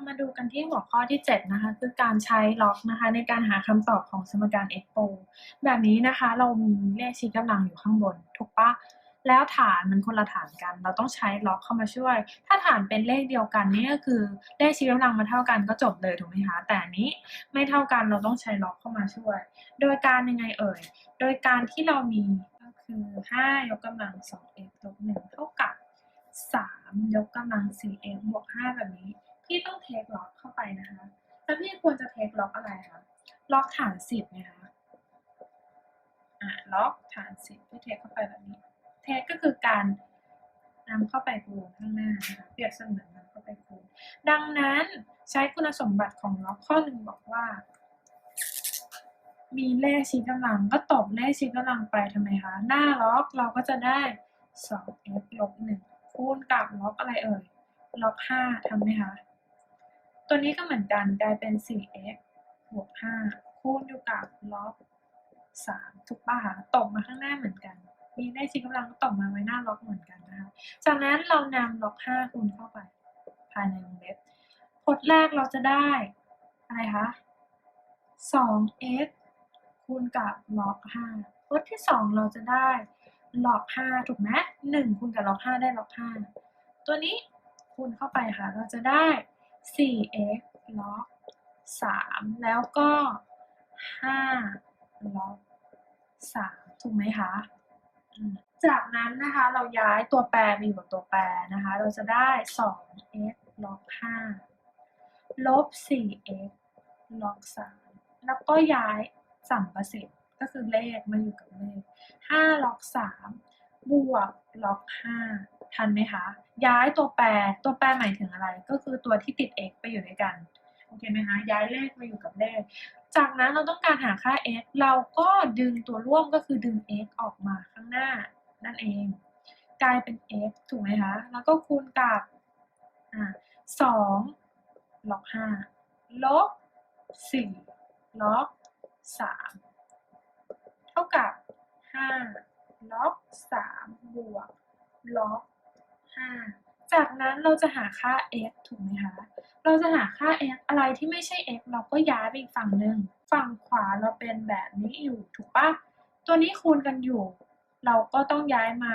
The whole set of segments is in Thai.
เรามาดูกันที่หัวข้อที่ 7 นะคะ คือการใช้ล็อกนะคะ ในการหาคำตอบของสมการ x โปแบบนี้นะคะ เรามีเลขชี้กำลังอยู่ข้างบน ถูกปะแล้วฐานมันคนละฐานกัน เราต้องใช้ล็อกเข้ามาช่วย ถ้าฐานเป็นเลขเดียวกันนี่ก็คือเลขชี้กำลังมาเท่ากันก็จบเลยถูกไหมคะ แต่นนี้ไม่เท่ากันเราต้องใช้ล็อกเข้ามาช่วย โดยการยังไงเอ่ย โดยการที่เรามีก็คือ5ยกกำลัง 2x ลบ1เท่ากับ3ยกกำลัง 4x บวก5แบบนี้ พี่ต้องเทคล็อกเข้าไปนะคะแล้วพี่ควรจะเทคล็อกอะไรคะ ล็อกฐาน10นะคะ อะ ล็อกฐาน10พี่เทคเข้าไปแบบนี้ เทคก็คือการนำเข้าไปคูณข้างหน้านะคะ เปรียบเสมือนนำเข้าไปคูณ ดังนั้นใช้คุณสมบัติของล็อกข้อหนึ่งบอกว่า มีเลขชี้กำลังก็ตบเลขชี้กำลังไปทำไมคะ หน้าล็อกเราก็จะได้ 2x ลบ1คูณกับล็อกอะไรเอ่ย ล็อก 5ทำไหมคะ ตัวนี้ก็เหมือนกันกลายเป็น 4x บวก 5 คูณอยู่กับล็อก3ถูกป่ะคะตบมาข้างหน้าเหมือนกัน มีเลขชี้กำลังก็ตบมาไว้หน้าล็อกเหมือนกันนะคะ จากนั้นเรานำล็อก 5 คูณเข้าไป ภายในวงเล็บพจน์แรกเราจะได้อะไรคะ 2x คูณกับล็อก 5 พจน์ที่ 2 เราจะได้ล็อก5ถูกไหม1คูณกับล็อก5ได้ล็อก5ตัวนี้คูณเข้าไปค่ะ เราจะได้ 4x ล็อก3แล้วก็5ล็อก3ถูกไหมคะ จากนั้นนะคะเราย้ายตัวแปรมาอยู่กับตัวแปรนะคะ เราจะได้ 2x ล็อก5ลบ 4x ล็อก3แล้วก็ย้ายสัมประสิทธิ์ก็คือเลขมาอยู่กับเลข5ล็อก3บวกล็อก5 ทันไหมคะ ย้ายตัวแปร ตัวแปรหมายถึงอะไร ก็คือตัวที่ติด x ไปอยู่ด้วยกัน โอเคไหมคะ ย้ายเลขมาอยู่กับเลข จากนั้นเราต้องการหาค่า x เราก็ดึงตัวร่วมก็คือดึง x ออกมาข้างหน้า นั่นเอง กลายเป็น x ถูกไหมคะ แล้วก็คูณกับอ่า2ล็อก5ลบ4ล็อก3เท่ากับ5ล็อก3บวกล็อก 5 จากนั้นเราจะหาค่า x ถูกไหมคะ เราจะหาค่า x อะไรที่ไม่ใช่ x เราก็ย้ายไปอีกฝั่งหนึ่ง ฝั่งขวาเราเป็นแบบนี้อยู่ถูกปะตัวนี้คูณกันอยู่ เราก็ต้องย้ายมา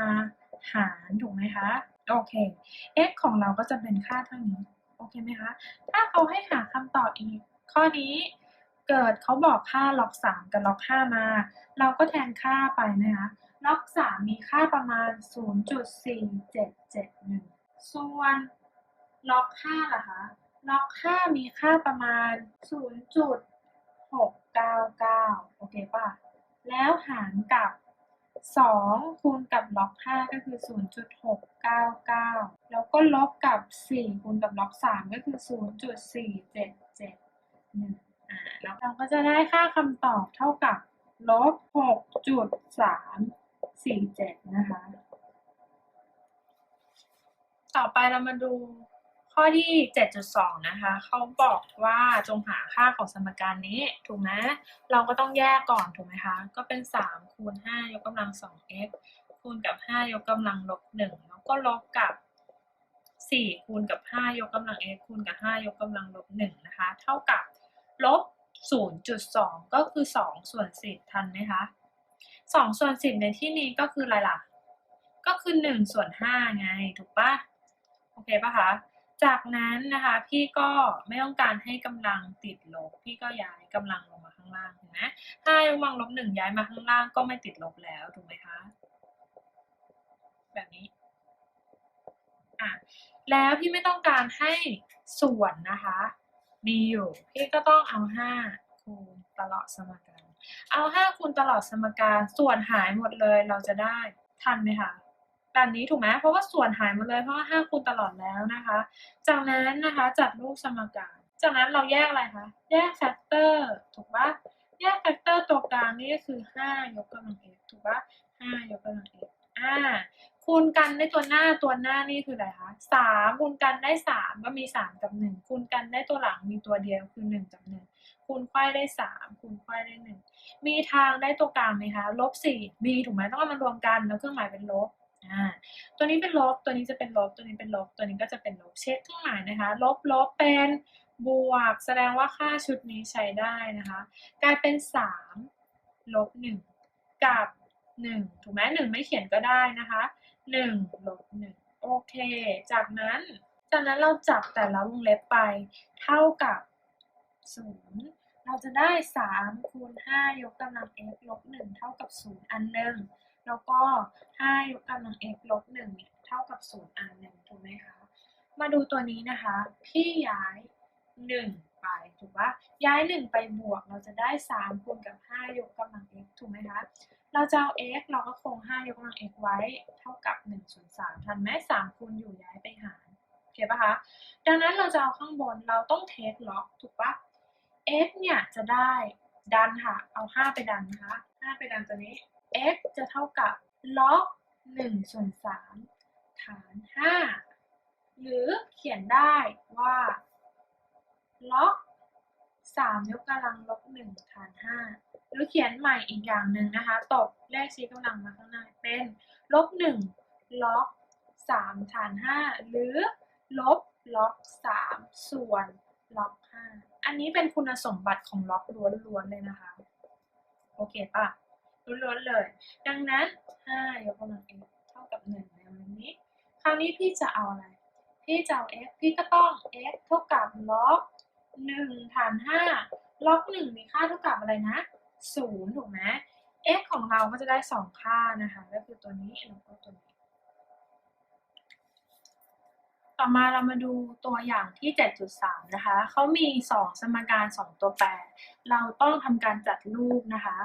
หารถูกไหมคะ โอเค x ของเราก็จะเป็นค่าเท่านี้ โอเคไหมคะ ถ้าเขาให้หาคำตอบอีก ข้อนี้เกิดเขาบอกค่าล็อก3กับล็อก5มา เราก็แทนค่าไปนะคะ ล็อก3มีค่าประมาณ 0.4771 ส่วนล็อก5ล่ะคะ ล็อก5มีค่าประมาณ 0.699 โอเคป่ะ แล้วหารกับ 2 คูณกับล็อก5ก็คือ 0.699 แล้วก็ลบกับ 4 คูณกับล็อก 3 ก็คือ 0.4771อ่าแล้วเราก็จะได้ค่าคำตอบเท่ากับลบ 6.347นะคะ ต่อไปเรามาดูข้อที่ 7.2 นะคะ เขาบอกว่าจงหาค่าของสมการนี้ ถูกไหมเราก็ต้องแยกก่อน ถูกไหมคะ ก็เป็น 3 คูณ 5 ยกกำลัง 2x คูณกับ 5 ยกกำลังลบ 1 แล้วก็ลบกับ 4 คูณกับ 5 ยกกำลัง x คูณกับ 5 ยกกำลังลบ 1 นะคะ เท่ากับลบ0.2 ก็คือ 2 ส่วน 10 ทันไหมคะ 2ส่วน10ในที่นี้ก็คืออะไรล่ะ ก็คือ1ส่วน5ไงถูกปะโอเคปะคะ จากนั้นนะคะ พี่ก็ไม่ต้องการให้กำลังติดลบ พี่ก็ย้ายกำลังลงมาข้างล่างเห็นไหมถ้ากำลังลบหนึ่งย้ายมาข้างล่างก็ไม่ติดลบแล้วถูกไหมคะ แบบนี้อะแล้วพี่ไม่ต้องการให้ส่วนนะคะ มีอยู่ พี่ก็ต้องเอาห้าคูณตลอดสมการ เอาห้าคูณตลอดสมการส่วนหายหมดเลยเราจะได้ทันไหมคะแบบนี้ถูกไหมเพราะว่าส่วนหายหมดเลยเพราะว่าห้าคูณตลอดแล้วนะคะ จากนั้นนะคะจัดรูปสมการ จากนั้นเราแยกอะไรคะแยกแฟกเตอร์ถูกปะแยกแฟกเตอร์ตัวกลางนี่ก็คือห้ายกกำลัง x ถูกปะห้ายกกำลัง x อ่าคูณกันได้ตัวหน้าตัวหน้านี่คืออะไรคะสามคูณกันได้สามก็มีสามกับหนึ่งคูณกันได้ตัวหลังมีตัวเดียวคือหนึ่งกับหนึ่ง คูณไขว้ได้สามคูณไขว้ได้หนึ่งมีทางได้ตัวกลางไหมคะลบสี่มีถูกไหมต้องเอามารวมกันแล้วเครื่องหมายเป็นลบอ่าตัวนี้เป็นลบตัวนี้จะเป็นลบตัวนี้เป็นลบตัวนี้ก็จะเป็นลบเช็คเครื่องหมายนะคะ ลบลบเป็นบวก แสดงว่าค่าชุดนี้ใช้ได้นะคะ กลายเป็นสามลบหนึ่งกับหนึ่งถูกไหมหนึ่งไม่เขียนก็ได้นะคะหนึ่งลบหนึ่งโอเค จากนั้นจากนั้นเราจับแต่ละวงเล็บไป เท่ากับ ศูนย์เราจะได้สามคูณห้ายกกำลัง x ลบหนึ่งเท่ากับศูนย์อันหนึ่งแล้วก็5ยกกำลัง x ลบ1เนี่ยเท่ากับ0อันหนึ่งถูกไหมคะ มาดูตัวนี้นะคะ พี่ย้าย1ไปถูกปะย้าย1ไปบวกเราจะได้3คูณกับ5ยกกำลัง x ถูกไหมคะเราจะเอา x เราก็คง5ยกกำลัง x ไว้เท่ากับ1ส่วน3ทันไหม3คูณอยู่ย้ายไปหารโอเคปะคะ ดังนั้นเราจะเอาข้างบนเราต้องเทคล็อกถูกปะ x เนี่ยจะได้ดันค่ะ เอา 5 ไปดันนะคะ 5 ไปดันตัวนี้ x จะเท่ากับล็อก1ส่วน3ฐาน 5 หรือเขียนได้ว่าล็อก3ยกกำลังลบ1ฐาน 5 หรือเขียนใหม่อีกอย่างหนึ่งนะคะตบเลขชี้กำลังมาข้างหน้าเป็นลบ1ล็อก3ฐาน 5 หรือลบล็อก3ส่วน ล็อก5อันนี้เป็นคุณสมบัติของล็อกล้วนๆเลยนะคะ โอเคปะล้วนๆเลย ดังนั้น5ยกกำลัง x เท่ากับ1ในวันนี้ คราวนี้พี่จะเอาอะไร พี่จะเอา x พี่ก็ต้อง x เท่ากับล็อก1ฐาน5ล็อก1มีค่าเท่ากับอะไรนะ0ถูกไหม x ของเราก็จะได้2ค่านะคะ ก็คือตัวนี้แล้วก็ตัวนี้ ต่อมาเรามาดูตัวอย่างที่ 7.3 นะคะ เขามี 2 สมการ 2 ตัวแปร เราต้องทำการจัดรูปนะคะ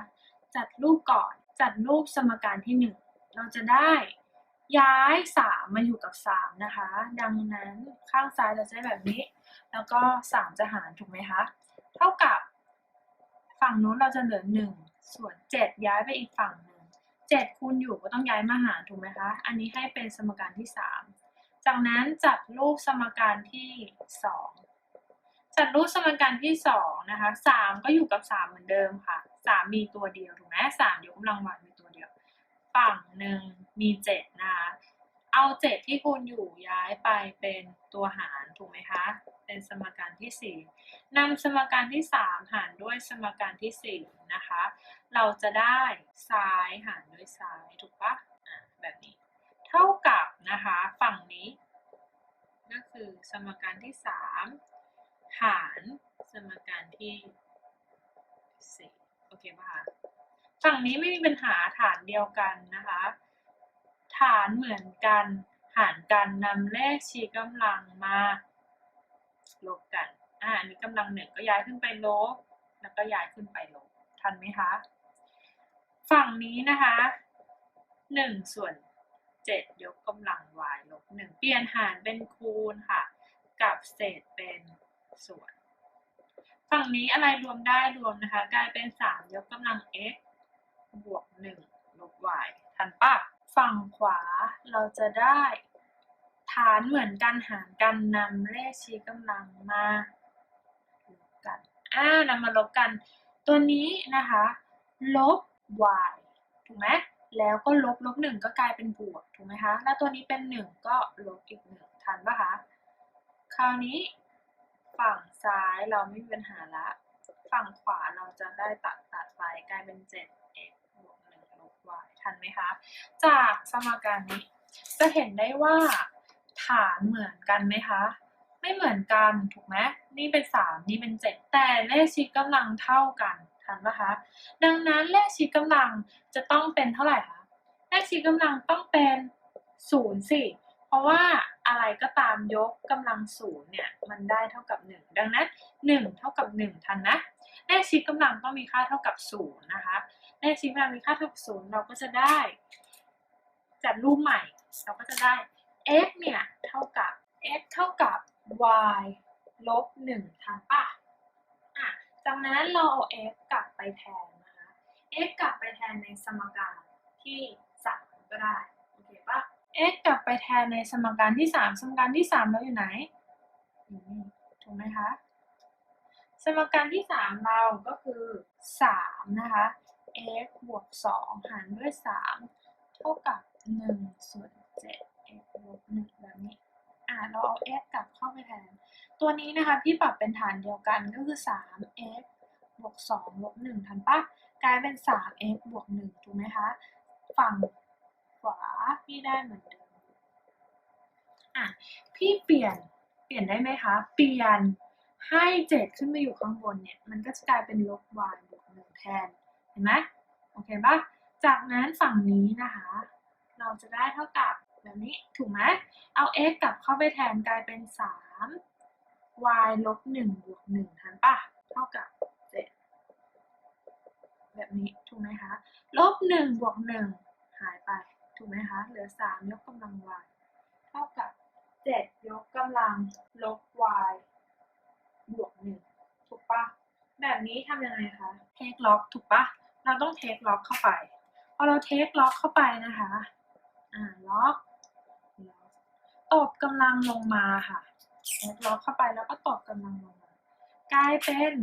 จัดรูปก่อน จัดรูปสมการที่ 1 เราจะได้ย้าย 3 มาอยู่กับ 3 นะคะ ดังนั้นข้างซ้ายเราจะได้แบบนี้ แล้วก็ 3 จะหารถูกไหมคะ เท่ากับ ฝั่งนู้นเราจะเหลือ 1 ส่วน 7 ย้ายไปอีกฝั่งหนึ่ง7คูณอยู่ก็ต้องย้ายมาหารถูกไหมคะ อันนี้ให้เป็นสมการที่ 3 จากนั้นจัดรูปสมการที่2จัดรูปสมการที่2นะคะ3ก็อยู่กับ3เหมือนเดิมค่ะ3มีตัวเดียวถูกไหม3ยกกำลังวันมีตัวเดียว ฝั่งหนึ่งมี7นะคะเอา7ที่คูณอยู่ย้ายไปเป็นตัวหารถูกไหมคะ เป็นสมการที่4นำสมการที่3หารด้วยสมการที่4นะคะ เราจะได้ซ้ายหารด้วยซ้ายถูกปะอะแบบนี้ เท่ากับนะคะฝั่งนี้ก็คือสมการที่ 3 หารสมการที่ 4 โอเคป่ะคะฝั่งนี้ไม่มีปัญหาฐานเดียวกันนะคะ ฐานเหมือนกัน หารกันนำเลขชี้กำลังมาลบกัน อ่าอันนี้กำลังหนึ่งก็ย้ายขึ้นไปลบ แล้วก็ย้ายขึ้นไปลบ ทันไหมคะ ฝั่งนี้นะคะหนึ่งส่วน เจ็ดยกกำลัง y ลบหนึ่งเปลี่ยนหารเป็นคูณค่ะ กับเศษเป็นส่วน ฝั่งนี้อะไรรวมได้รวมนะคะ กลายเป็นสามยกกำลัง x บวกหนึ่งลบ y ทันปะฝั่งขวาเราจะได้ฐานเหมือนกันหารกันนำเลขชี้กำลังมาลบกันอ่านำมาลบกัน ตัวนี้นะคะ ลบ y ถูกไหม แล้วก็ลบลบหนึ่งก็กลายเป็นบวกถูกไหมคะ แล้วตัวนี้เป็นหนึ่งก็ลบอีกหนึ่งทันปะคะ คราวนี้ฝั่งซ้ายเราไม่มีปัญหาละ ฝั่งขวาเราจะได้ตัดตัดไปกลายเป็น 7x บวก1ลบ y ทันไหมคะ จากสมการนี้ จะเห็นได้ว่าฐานเหมือนกันไหมคะ ไม่เหมือนกันถูกไหมนี่เป็น 3 นี่เป็น 7 แต่เลขชี้กำลังเท่ากันันะคะ ดังนั้นเลขชี้กำลังจะต้องเป็นเท่าไหร่คะ เลขชี้กำลังต้องเป็น0สิ เพราะว่าอะไรก็ตามยกกำลังศูนย์เนี่ยมันได้เท่ากับ 1 ดังนั้น 1 เท่ากับ 1 ทันนะ เลขชี้กำลังต้องมีค่าเท่ากับ0นะคะ เลขชี้กำลังมีค่าเท่ากับ0เราก็จะได้ จัดรูปใหม่ เราก็จะได้ x เนี่ยเท่ากับ x เท่ากับ y ลบ1ทันปะ จากนั้นเราเอา x กลับไปแทนนะคะ x กลับไปแทนในสมการที่ 3 ก็ได้ โอเคปะ x กลับไปแทนในสมการที่ 3 สมการที่ 3 เราอยู่ไหนอยู่นี่ถูกไหมคะ สมการที่ 3 เราก็คือ 3 นะคะ x บวก 2 หารด้วย 3 เท่ากับหนึ่งส่วนเจ็ด x บหนึ่งแบบนี้ อ่าเราเอา x กลับเข้าไปแทน ตัวนี้นะคะพี่ปรับเป็นฐานเดียวกันก็คือสาม x บวกสองลบหนึ่งทันปะกลายเป็นสาม x บวกหนึ่งถูกไหมคะ ฝั่งขวาพี่ได้เหมือนเดิม อะ พี่เปลี่ยน เปลี่ยนได้ไหมคะ เปลี่ยนให้เจ็ดขึ้นมาอยู่ข้างบนเนี่ย มันก็จะกลายเป็นลบ y บวกหนึ่งแทน เห็นไหมโอเคปะจากนั้นฝั่งนี้นะคะ เราจะได้เท่ากับ แบบนี้ถูกไหมเอา x กลับเข้าไปแทนกลายเป็นสาม y ลบหนึ่งบวกหนึ่งทันปะเท่ากับเจ็ดแบบนี้ถูกไหมคะลบหนึ่งบวกหนึ่งหายไปถูกไหมคะเหลือสามยกกำลัง y เท่ากับเจ็ดยกกำลังลบ y บวกหนึ่งถูกปะแบบนี้ทำยังไงคะ take log ถูกปะเราต้อง take log เข้าไปพอเรา take log เข้าไปนะคะ อ่า log ตบกำลังลงมาค่ะล็อกเข้าไปแล้วก็ตบกำลังลงมากลายเป็น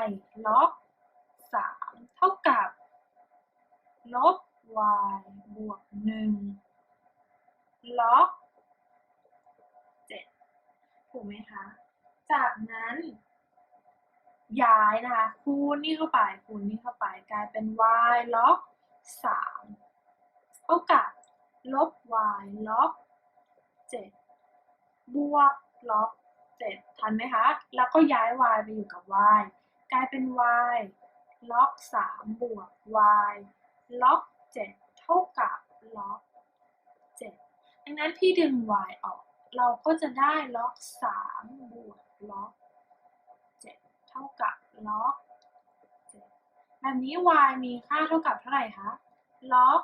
y ล็อกสามเท่ากับ ลบ y บวกหนึ่งล็อกเจ็ดถูกไหมคะ จากนั้น ย้ายนะคะ คูณนี่เข้าไป คูณนี่เข้าไป กลายเป็น y ล็อกสามเท่ากับ ลบ y ล็อก 7 บวกลบ7ทันไหมคะ แล้วก็ย้าย y ไปอยู่กับ y กลายเป็น y ล็อก3บวก y ล็อก7เท่ากับล็อก7ดังนั้นพี่ดึง y ออก เราก็จะได้ล็อก3บวกล็อก7เท่ากับล็อก7แบบนี้ y มีค่าเท่ากับเท่าไหร่คะ ล็อก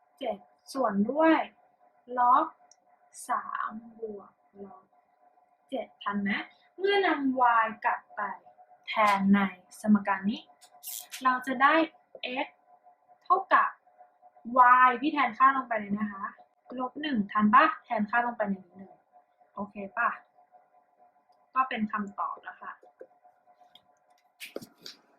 7ส่วนด้วยล็อก สามบวกลบเจ็ดทันไหมเมื่อนำ y กลับไปแทนในสมการนี้ เราจะได้ x เท่ากับ y พี่แทนค่าลงไปเลยนะคะลบหนึ่งทันปะแทนค่าลงไปในนี้เลยโอเคปะก็เป็นคำตอบ